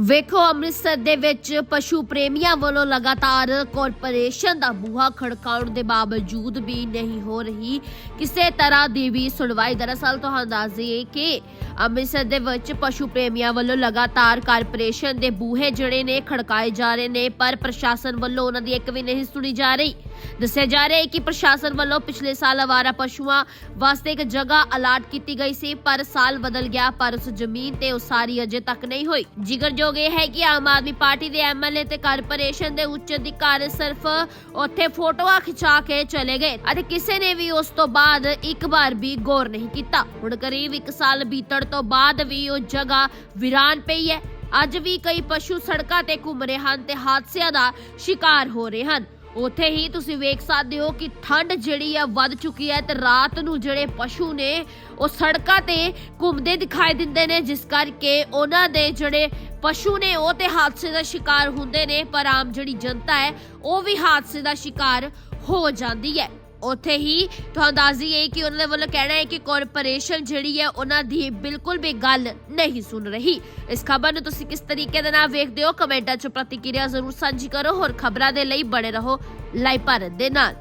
ਵੇਖੋ, ਅੰਮ੍ਰਿਤਸਰ ਦੇ ਵਿੱਚ ਪਸ਼ੂ ਪ੍ਰੇਮੀਆਂ ਵੱਲੋਂ ਲਗਾਤਾਰ ਕਾਰਪੋਰੇਸ਼ਨ ਦਾ ਬੂਹਾ ਖੜਕਾਉਣ ਦੇ ਬਾਵਜੂਦ ਵੀ ਨਹੀਂ ਹੋ ਰਹੀ। ਕਿਸੇ ਤਰ੍ਹਾਂ ਦੀ ਵੀ ਸੁਣਵਾਈ। ਦਰਅਸਲ ਤੁਹਾਨੂੰ ਦੱਸ ਦਈਏ ਕਿ ਅੰਮ੍ਰਿਤਸਰ ਦੇ ਵਿੱਚ ਪਸ਼ੂ ਪ੍ਰੇਮੀਆਂ ਵੱਲੋਂ ਲਗਾਤਾਰ ਕਾਰਪੋਰੇਸ਼ਨ ਦੇ ਬੂਹੇ ਜਿਹੜੇ ਨੇ ਖੜਕਾਏ ਜਾ ਰਹੇ ਨੇ, ਪਰ ਪ੍ਰਸ਼ਾਸਨ ਵੱਲੋਂ ਉਹਨਾਂ ਦੀ ਇੱਕ ਵੀ ਨਹੀਂ ਸੁਣੀ ਜਾ ਰਹੀ। ਦੱਸਿਆ ਜਾ ਰਿਹਾ ਹੈ ਕਿ ਪ੍ਰਸ਼ਾਸਨ ਵੱਲੋਂ ਪਿਛਲੇ ਸਾਲ ਆਵਾਰਾ ਪਸ਼ੂਆਂ ਵਾਸਤੇ ਇੱਕ ਜਗ੍ਹਾ ਅਲਾਟ ਕੀਤੀ ਗਈ ਸੀ, ਪਰ ਸਾਲ ਬਦਲ ਗਿਆ, ਪਰ ਉਸ ਜ਼ਮੀਨ ਤੇ ਉਸਾਰੀ ਅਜੇ ਤੱਕ ਨਹੀਂ ਹੋਈ। ਜਿਗਰ ਜੋ ਹੈ ਕਿ ਆਮ ਆਦਮੀ ਪਾਰਟੀ ਦੇ ਐਮਐਲਏ ਤੇ ਕਾਰਪੋਰੇਸ਼ਨ ਦੇ ਉੱਚ ਅਧਿਕਾਰੀ ਸਿਰਫ ਉੱਥੇ ਫੋਟੋਆਂ ਖਿਚਾ ਕੇ ਚਲੇ ਗਏ ਅਤੇ ਕਿਸੇ ਨੇ ਵੀ ਉਸ ਤੋਂ ਬਾਅਦ ਇੱਕ ਵਾਰ ਵੀ ਗੌਰ ਨਹੀਂ ਕੀਤਾ। ਹੁਣ ਕਰੀਬ 1 ਸਾਲ ਬੀਤਣ ਤੋਂ ਬਾਅਦ ਵੀ ਉਹ ਜਗ੍ਹਾ ਵਿਰਾਨ ਪਈ ਹੈ। ਅੱਜ ਵੀ ਕਈ ਪਸ਼ੂ ਸੜਕਾਂ ਤੇ ਘੁੰਮ ਰਹੇ ਹਨ ਤੇ ਹਾਦਸਿਆਂ ਦਾ ਸ਼ਿਕਾਰ ਹੋ ਰਹੇ ਹਨ। ਉੱਥੇ ਹੀ ਤੁਸੀਂ ਵੇਖ ਸਕਦੇ ਹੋ ਕਿ ਠੰਡ ਜਿਹੜੀ ਆ ਵੱਧ ਚੁੱਕੀ ਹੈ ਤੇ ਰਾਤ ਨੂੰ ਜਿਹੜੇ ਪਸ਼ੂ ਨੇ ਉਹ ਸੜਕਾਂ ਤੇ ਘੁੰਮਦੇ ਦਿਖਾਈ ਦਿੰਦੇ ਨੇ, ਜਿਸ ਕਰਕੇ ਉਹਨਾਂ ਦੇ ਜਿਹੜੇ ਪਸ਼ੂ ਨੇ ਉਹ ਤੇ ਹਾਦਸੇ ਦਾ ਸ਼ਿਕਾਰ ਹੁੰਦੇ ਨੇ, ਪਰ ਆਮ ਜਿਹੜੀ ਜਨਤਾ ਹੈ ਉਹ ਵੀ ਹਾਦਸੇ ਦਾ ਸ਼ਿਕਾਰ ਹੋ ਜਾਂਦੀ ਹੈ। ਉੱਥੇ ਹੀ ਤੁਹਾਨੂੰ ਦੱਸ ਦਈਏ ਕਿ ਉਹਨਾਂ ਦੇ ਵੱਲੋਂ ਕਹਿਣਾ ਹੈ ਕਿ ਕਾਰਪੋਰੇਸ਼ਨ ਜਿਹੜੀ ਹੈ ਉਹਨਾਂ ਦੀ ਬਿਲਕੁਲ ਵੀ ਗੱਲ ਨਹੀਂ ਸੁਣ ਰਹੀ। ਇਸ ਖਬਰ ਨੂੰ ਤੁਸੀਂ ਕਿਸ ਤਰੀਕੇ ਦੇ ਨਾਲ ਵੇਖਦੇ ਹੋ? ਕਮੈਂਟਾਂ 'ਚ ਪ੍ਰਤੀਕਿਰਿਆ ਜ਼ਰੂਰ ਸਾਂਝੀ ਕਰੋ ਹੋਰ ਖਬਰਾਂ ਦੇ ਲਈ ਬਣੇ ਰਹੋ ਲਾਈਵ ਭਾਰਤ ਦੇ ਨਾਲ।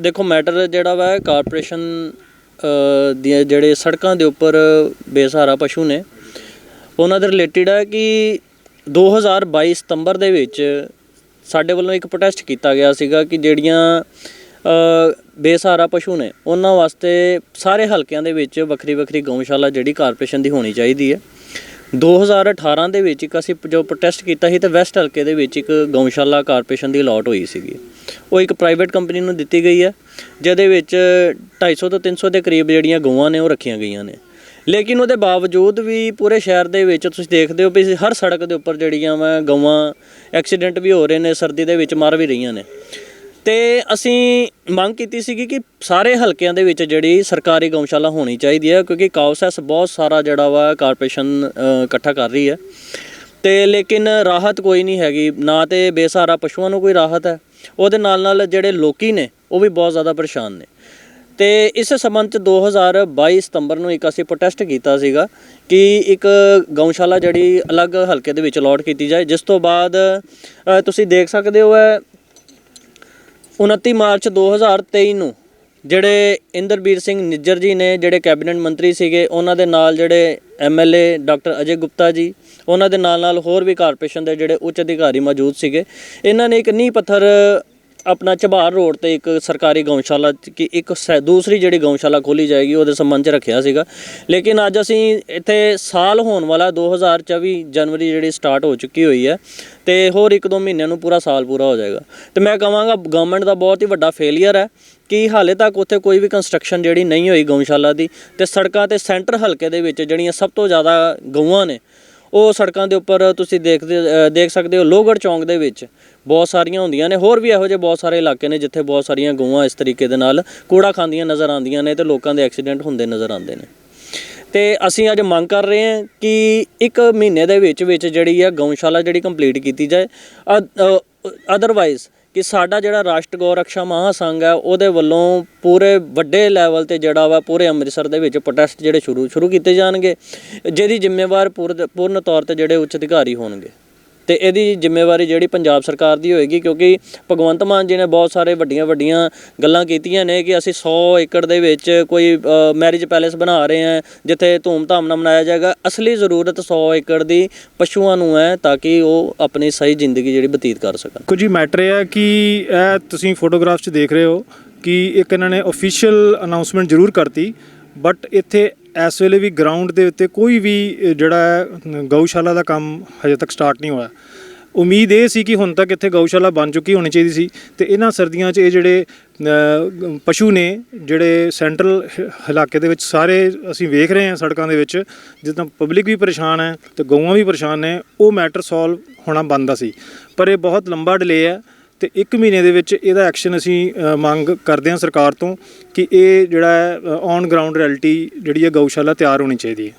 ਦੇਖੋ ਮੈਟਰ ਜਿਹੜਾ ਵਾ ਕਾਰਪੋਰੇਸ਼ਨ ਦੀਆਂ ਜਿਹੜੇ ਸੜਕਾਂ ਦੇ ਉੱਪਰ ਬੇਸਹਾਰਾ ਪਸ਼ੂ ਨੇ, ਉਹਨਾਂ ਦੇ ਰਿਲੇਟਡ ਹੈ ਕਿ 2022 ਸਤੰਬਰ ਦੇ ਵਿੱਚ ਸਾਡੇ ਵੱਲੋਂ ਇੱਕ ਪ੍ਰੋਟੈਸਟ ਕੀਤਾ ਗਿਆ ਸੀਗਾ ਕਿ ਜਿਹੜੀਆਂ ਬੇਸਹਾਰਾ ਪਸ਼ੂ ਨੇ। ਉਹਨਾਂ ਵਾਸਤੇ ਸਾਰੇ ਹਲਕਿਆਂ ਦੇ ਵਿੱਚ ਵੱਖਰੀ ਵੱਖਰੀ ਗਊਸ਼ਾਲਾ ਜਿਹੜੀ ਕਾਰਪੋਰੇਸ਼ਨ ਦੀ ਹੋਣੀ ਚਾਹੀਦੀ ਹੈ। 2018 ਦੇ ਵਿੱਚ ਇੱਕ ਅਸੀਂ ਜੋ ਪ੍ਰੋਟੈਸਟ ਕੀਤਾ ਸੀ ਤੇ ਵੈਸਟ ਹਲਕੇ ਦੇ ਵਿੱਚ ਇੱਕ ਗਊਸ਼ਾਲਾ ਕਾਰਪੋਰੇਸ਼ਨ ਦੀ ਅਲਾਟ ਹੋਈ ਸੀਗੀ। ਉਹ ਇੱਕ ਪ੍ਰਾਈਵੇਟ ਕੰਪਨੀ ਨੂੰ ਦਿੱਤੀ ਗਈ ਹੈ, ਜਿਹਦੇ ਵਿੱਚ 250 ਤੋਂ 300 ਦੇ ਕਰੀਬ ਜਿਹੜੀਆਂ ਗਊਆਂ ਨੇ ਉਹ ਰੱਖੀਆਂ ਗਈਆਂ ਨੇ। ਲੇਕਿਨ ਉਹਦੇ ਬਾਵਜੂਦ ਵੀ ਪੂਰੇ ਸ਼ਹਿਰ ਦੇ ਵਿੱਚ ਤੁਸੀਂ ਦੇਖਦੇ ਹੋ ਵੀ ਹਰ ਸੜਕ ਦੇ ਉੱਪਰ ਜਿਹੜੀਆਂ ਵਾ ਗਊਆਂ ਐਕਸੀਡੈਂਟ ਵੀ ਹੋ ਰਹੇ ਨੇ, ਸਰਦੀ ਦੇ ਵਿੱਚ ਮਰ ਵੀ ਰਹੀਆਂ ਨੇ। ਤੇ ਅਸੀਂ ਮੰਗ ਕੀਤੀ ਸੀਗੀ ਕਿ ਸਾਰੇ ਹਲਕਿਆਂ ਦੇ ਵਿੱਚ ਜਿਹੜੀ ਸਰਕਾਰੀ ਗਊਸ਼ਾਲਾ ਹੋਣੀ ਚਾਹੀਦੀ ਹੈ, ਕਿਉਂਕਿ ਕਾਉਸੈਸ ਬਹੁਤ ਸਾਰਾ ਜਿਹੜਾ ਵਾ ਕਾਰਪੋਰੇਸ਼ਨ ਇਕੱਠਾ ਕਰ ਰਹੀ ਹੈ। ਤੇ ਲੇਕਿਨ ਰਾਹਤ ਕੋਈ ਨਹੀਂ ਹੈਗੀ, ਨਾ ਤੇ ਬੇਸਹਾਰਾ ਪਸ਼ੂਆਂ ਨੂੰ ਕੋਈ ਰਾਹਤ ਹੈ। ਉਹਦੇ ਨਾਲ ਨਾਲ ਜਿਹੜੇ ਲੋਕੀ ਨੇ, ਉਹ ਵੀ ਬਹੁਤ ਜ਼ਿਆਦਾ ਪਰੇਸ਼ਾਨ ਨੇ। ਤੇ ਇਸ ਸੰਬੰਧ ਚ 2022 ਸਤੰਬਰ ਨੂੰ ਇੱਕ ਅਸੀਂ ਪ੍ਰੋਟੈਸਟ ਕੀਤਾ ਸੀਗਾ ਕਿ ਇੱਕ ਗਊਸ਼ਾਲਾ ਜਿਹੜੀ ਅਲੱਗ ਹਲਕੇ ਦੇ ਵਿੱਚ ਅਲਾਟ ਕੀਤੀ ਜਾਏ, ਜਿਸ ਤੋਂ ਬਾਅਦ ਤੁਸੀਂ ਦੇਖ ਸਕਦੇ ਹੋ ਹੈ 29 ਮਾਰਚ 2023 ਨੂੰ ਜਿਹੜੇ ਇੰਦਰਬੀਰ ਸਿੰਘ ਨਿੱਜਰ ਜੀ ਨੇ, ਜਿਹੜੇ ਕੈਬਨਿਟ ਮੰਤਰੀ ਸੀਗੇ, ਉਹਨਾਂ ਦੇ ਨਾਲ ਜਿਹੜੇ ਐਮਐਲਏ ਡਾਕਟਰ ਅਜੇ ਗੁਪਤਾ ਜੀ, ਉਹਨਾਂ ਦੇ ਨਾਲ ਨਾਲ ਹੋਰ ਵੀ ਕਾਰਪੋਰੇਸ਼ਨ ਦੇ ਜਿਹੜੇ ਉੱਚ ਅਧਿਕਾਰੀ ਮੌਜੂਦ ਸੀਗੇ। ਇਹਨਾਂ ਨੇ ਇੱਕ ਨੀਂਹ ਪੱਥਰ ਆਪਣਾ ਚਬਾਰ ਰੋਡ ਤੇ ਇੱਕ ਸਰਕਾਰੀ ਗਊਸ਼ਾਲਾ ਕਿ ਇੱਕ ਸੈ- ਦੂਸਰੀ ਜਿਹੜੀ ਗਊਸ਼ਾਲਾ ਖੋਲੀ ਜਾਏਗੀ, ਉਹਦੇ ਸੰਬੰਧ ਚ ਰੱਖਿਆ ਸੀਗਾ। ਲੇਕਿਨ ਅੱਜ ਅਸੀਂ ਇੱਥੇ ਸਾਲ ਹੋਣ ਵਾਲਾ 2024 ਜਨਵਰੀ ਜਿਹੜੀ ਸਟਾਰਟ ਹੋ ਚੁੱਕੀ ਹੋਈ ਹੈ, ਤੇ ਹੋਰ ਇੱਕ ਦੋ ਮਹੀਨਿਆਂ ਨੂੰ ਪੂਰਾ ਸਾਲ ਪੂਰਾ ਹੋ ਜਾਏਗਾ। ਤੇ ਮੈਂ ਕਹਾਂਗਾ ਗਵਰਨਮੈਂਟ ਦਾ ਬਹੁਤ ਹੀ ਵੱਡਾ ਫੇਲਿਅਰ ਹੈ ਕਿ ਹਾਲੇ ਤੱਕ ਉੱਥੇ ਕੋਈ ਵੀ ਕੰਸਟਰਕਸ਼ਨ ਜਿਹੜੀ ਨਹੀਂ ਹੋਈ ਗਊਸ਼ਾਲਾ ਦੀ, ਤੇ ਸੜਕਾਂ ਤੇ ਸੈਂਟਰ ਹਲਕੇ ਦੇ ਵਿੱਚ ਜਿਹੜੀਆਂ ਸਭ ਤੋਂ ਜ਼ਿਆਦਾ ਗਊਆਂ ਨੇ ਉਹ ਸੜਕਾਂ ਦੇ ਉੱਪਰ ਤੁਸੀਂ ਦੇਖਦੇ ਅ, ਦੇਖ ਸਕਦੇ ਹੋ ਲੋਹਗੜ੍ਹ ਚੌਂਕ ਦੇ ਵਿੱਚ ਬਹੁਤ ਸਾਰੀਆਂ ਹੁੰਦੀਆਂ ਨੇ। ਹੋਰ ਵੀ ਇਹੋ ਜਿਹੇ ਬਹੁਤ ਸਾਰੇ ਇਲਾਕੇ ਨੇ ਜਿੱਥੇ ਬਹੁਤ ਸਾਰੀਆਂ ਗਊਆਂ ਇਸ ਤਰੀਕੇ ਦੇ ਨਾਲ ਕੂੜਾ ਖਾਂਦੀਆਂ ਨਜ਼ਰ ਆਉਂਦੀਆਂ ਨੇ ਤੇ ਲੋਕਾਂ ਦੇ ਐਕਸੀਡੈਂਟ ਹੁੰਦੇ ਨਜ਼ਰ ਆਉਂਦੇ ਨੇ। ਤੇ ਅਸੀਂ ਅੱਜ ਮੰਗ ਕਰ ਰਹੇ ਹਾਂ ਕਿ ਇੱਕ ਮਹੀਨੇ ਦੇ ਵਿੱਚ ਵਿੱਚ ਜਿਹੜੀ ਆ ਗਊਸ਼ਾਲਾ ਜਿਹੜੀ ਕੰਪਲੀਟ ਕੀਤੀ ਜਾਏ। ਅਦਰਵਾਈਜ਼ ਕਿ ਸਾਡਾ ਜਿਹੜਾ ਰਾਸ਼ਟਰ ਗਊ ਰੱਖਿਆ ਮਹਾਸੰਘ ਹੈ, ਉਹਦੇ ਵੱਲੋਂ ਪੂਰੇ ਵੱਡੇ ਲੈਵਲ ਤੇ ਜਿਹੜਾ ਵਾ, ਪੂਰੇ ਅੰਮ੍ਰਿਤਸਰ ਦੇ ਵਿੱਚ ਪ੍ਰੋਟੈਸਟ ਜਿਹੜੇ ਸ਼ੁਰੂ ਸ਼ੁਰੂ ਕੀਤੇ ਜਾਣਗੇ, ਜਿਹਦੀ ਜ਼ਿੰਮੇਵਾਰ ਪੂਰ- ਪੂਰਨ ਤੌਰ ਤੇ ਜਿਹੜੇ ਉੱਚ ਅਧਿਕਾਰੀ ਹੋਣਗੇ। ਤੇ ਇਹਦੀ ਜ਼ਿੰਮੇਵਾਰੀ ਜਿਹੜੀ ਪੰਜਾਬ ਸਰਕਾਰ ਦੀ ਹੋਏਗੀ, ਕਿਉਂਕਿ ਭਗਵੰਤ ਮਾਨ ਜੀ ਨੇ ਬਹੁਤ ਸਾਰੇ ਵੱਡੀਆਂ ਵੱਡੀਆਂ ਗੱਲਾਂ ਕੀਤੀਆਂ ਨੇ ਕਿ ਅਸੀਂ 100 ਏਕੜ ਦੇ ਵਿੱਚ ਕੋਈ ਮੈਰਿਜ ਪੈਲੇਸ ਬਣਾ ਰਹੇ ਹਾਂ, ਜਿੱਥੇ ਧੂਮ-ਧਾਮ ਨਾਲ ਮਨਾਇਆ ਜਾਏਗਾ। ਅਸਲੀ ਜ਼ਰੂਰਤ 100 ਏਕੜ ਦੀ ਪਸ਼ੂਆਂ ਨੂੰ ਹੈ, ਤਾਂ ਕਿ ਉਹ ਆਪਣੀ ਸਹੀ ਜ਼ਿੰਦਗੀ ਜਿਹੜੀ ਬਤੀਤ ਕਰ ਸਕਣ। ਕੁਝ ਹੀ ਮੈਟਰ ਇਹ ਹੈ ਕਿ ਇਹ ਤੁਸੀਂ ਫੋਟੋਗ੍ਰਾਫ 'ਚ ਦੇਖ ਰਹੇ ਹੋ ਕਿ ਇੱਕ ਇਹਨਾਂ ਨੇ ਅਫੀਸ਼ੀਅਲ ਅਨਾਉਂਸਮੈਂਟ ਜ਼ਰੂਰ ਕਰਤੀ ਬਟ ਇੱਥੇ ਇਸ ਵੇਲੇ ਵੀ ਗਰਾਊਂਡ ਦੇ ਉੱਤੇ ਕੋਈ ਵੀ ਜਿਹੜਾ ਗਊਸ਼ਾਲਾ ਦਾ ਕੰਮ ਹਜੇ ਤੱਕ ਸਟਾਰਟ ਨਹੀਂ ਹੋਇਆ। ਉਮੀਦ ਇਹ ਸੀ ਕਿ ਹੁਣ ਤੱਕ ਇੱਥੇ ਗਊਸ਼ਾਲਾ ਬਣ ਚੁੱਕੀ ਹੋਣੀ ਚਾਹੀਦੀ ਸੀ ਤੇ ਇਹਨਾਂ ਸਰਦੀਆਂ 'ਚ ਇਹ ਜਿਹੜੇ ਪਸ਼ੂ ਨੇ, ਜਿਹੜੇ ਸੈਂਟਰਲ ਇਲਾਕੇ ਦੇ ਵਿੱਚ ਸਾਰੇ ਅਸੀਂ ਵੇਖ ਰਹੇ ਹਾਂ ਸੜਕਾਂ ਦੇ ਵਿੱਚ, ਜਿੱਦਾਂ ਪਬਲਿਕ ਵੀ ਪਰੇਸ਼ਾਨ ਹੈ ਤੇ ਗਊਆਂ ਵੀ ਪਰੇਸ਼ਾਨ ਨੇ, ਉਹ ਮੈਟਰ ਸੋਲਵ ਹੋਣਾ ਬੰਦਾ ਸੀ। ਪਰ ਇਹ ਬਹੁਤ ਲੰਬਾ ਡਿਲੇ ਹੈ ਤੇ 1 ਮਹੀਨੇ ਦੇ ਵਿੱਚ ਇਹਦਾ ਐਕਸ਼ਨ ਅਸੀਂ ਮੰਗ ਕਰਦੇ ਹਾਂ ਸਰਕਾਰ ਤੋਂ ਕਿ ਇਹ ਜਿਹੜਾ ਹੈ ਔਨ ਗਰਾਊਂਡ ਰਿਐਲਿਟੀ ਜਿਹੜੀ ਹੈ ਗਊਸ਼ਾਲਾ ਤਿਆਰ ਹੋਣੀ ਚਾਹੀਦੀ ਹੈ।